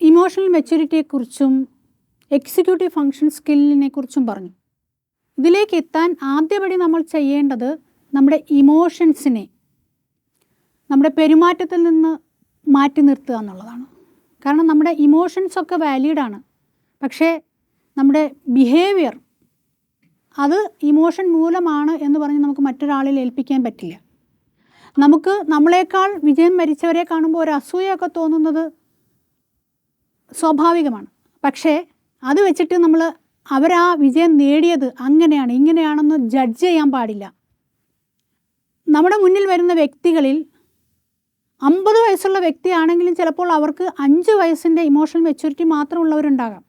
Emotional മെച്യൂരിറ്റിയെക്കുറിച്ചും executive function സ്കില്ലിനെ കുറിച്ചും പറഞ്ഞു. ഇതിലേക്ക് എത്താൻ ആദ്യപടി നമ്മൾ ചെയ്യേണ്ടത് നമ്മുടെ ഇമോഷൻസിനെ നമ്മുടെ പെരുമാറ്റത്തിൽ നിന്ന് മാറ്റി നിർത്തുക എന്നുള്ളതാണ്. കാരണം നമ്മുടെ ഇമോഷൻസൊക്കെ വാലിഡാണ് പക്ഷേ നമ്മുടെ ബിഹേവിയർ അത് ഇമോഷൻ മൂലമാണ് എന്ന് പറഞ്ഞ് നമുക്ക് മറ്റൊരാളിൽ ഏൽപ്പിക്കാൻ പറ്റില്ല. നമുക്ക് നമ്മളെക്കാൾ വിജയം മരിച്ചവരെ കാണുമ്പോൾ ഒരു അസൂയൊക്കെ തോന്നുന്നത് സ്വാഭാവികമാണ്. പക്ഷേ അത് വെച്ചിട്ട് നമ്മൾ അവരാ വിജയം നേടിയത് അങ്ങനെയാണ് ഇങ്ങനെയാണെന്ന് ജഡ്ജ് ചെയ്യാൻ പാടില്ല. നമ്മുടെ മുന്നിൽ വരുന്ന വ്യക്തികളിൽ അമ്പത് വയസ്സുള്ള വ്യക്തിയാണെങ്കിലും ചിലപ്പോൾ അവർക്ക് അഞ്ച് വയസ്സിന്റെ ഇമോഷണൽ മെച്യൂരിറ്റി മാത്രമുള്ളവരുണ്ടാകാം.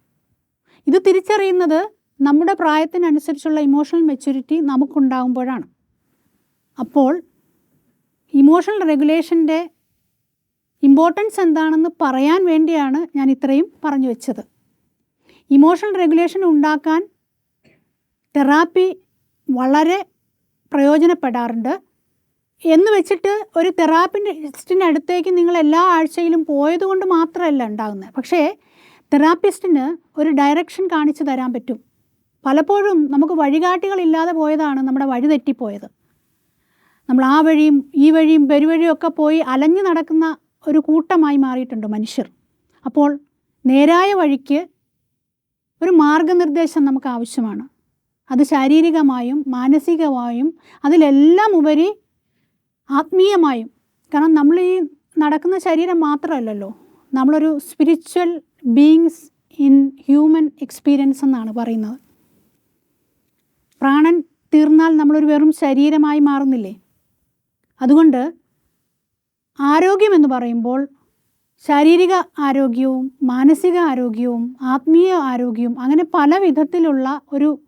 ഇത് തിരിച്ചറിയുന്നത് നമ്മുടെ പ്രായത്തിനനുസരിച്ചുള്ള ഇമോഷണൽ മെച്യൂരിറ്റി നമുക്കുണ്ടാകുമ്പോഴാണ്. അപ്പോൾ ഇമോഷണൽ റെഗുലേഷന്റെ ഇമ്പോർട്ടൻസ് എന്താണെന്ന് പറയാൻ വേണ്ടിയാണ് ഞാൻ ഇത്രയും പറഞ്ഞു വെച്ചത്. ഇമോഷണൽ റെഗുലേഷൻ ഉണ്ടാക്കാൻ തെറാപ്പി വളരെ പ്രയോജനപ്പെടാറുണ്ട്. എന്ന് വെച്ചിട്ട് ഒരു തെറാപ്പിസ്റ്റിന്റെ അടുത്തേക്ക് നിങ്ങൾ എല്ലാ ആഴ്ചയിലും പോയതുകൊണ്ട് മാത്രമല്ല ഉണ്ടാകുന്നത്. പക്ഷേ തെറാപ്പിസ്റ്റിന് ഒരു ഡയറക്ഷൻ കാണിച്ചു തരാൻ പറ്റും. പലപ്പോഴും നമുക്ക് വഴികാട്ടികളില്ലാതെ പോയതാണ് നമ്മുടെ വഴി തെറ്റിപ്പോയത്. നമ്മൾ ആ വഴിയും ഈ വഴിയും പെരുവഴിയും ഒക്കെ പോയി അലഞ്ഞു നടക്കുന്ന ഒരു കൂട്ടമായി മാറിയിട്ടുണ്ട് മനുഷ്യർ. അപ്പോൾ നേരായ വഴിക്ക് ഒരു മാർഗനിർദ്ദേശം നമുക്ക് ആവശ്യമാണ്. അത് ശാരീരികമായും മാനസികമായും അതിലെല്ലാം ഉപരി ആത്മീയമായും. കാരണം നമ്മൾ ഈ നടക്കുന്ന ശരീരം മാത്രമല്ലല്ലോ. നമ്മളൊരു spiritual beings in human experience എന്നാണ് പറയുന്നത്. പ്രാണൻ തീർന്നാൽ നമ്മളൊരു വെറും ശരീരമായി മാറുന്നില്ലേ? അതുകൊണ്ട് ആരോഗ്യമെന്ന് പറയുമ്പോൾ ശാരീരിക ആരോഗ്യവും മാനസിക ആരോഗ്യവും ആത്മീയ ആരോഗ്യവും അങ്ങനെ പല വിധത്തിലുള്ള ഒരു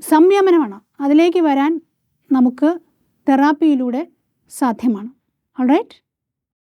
സംയമനമാണ്. അതിലേക്ക് വരാൻ നമുക്ക് തെറാപ്പിയിലൂടെ സാധ്യമാണ്. ഓൾറൈറ്റ്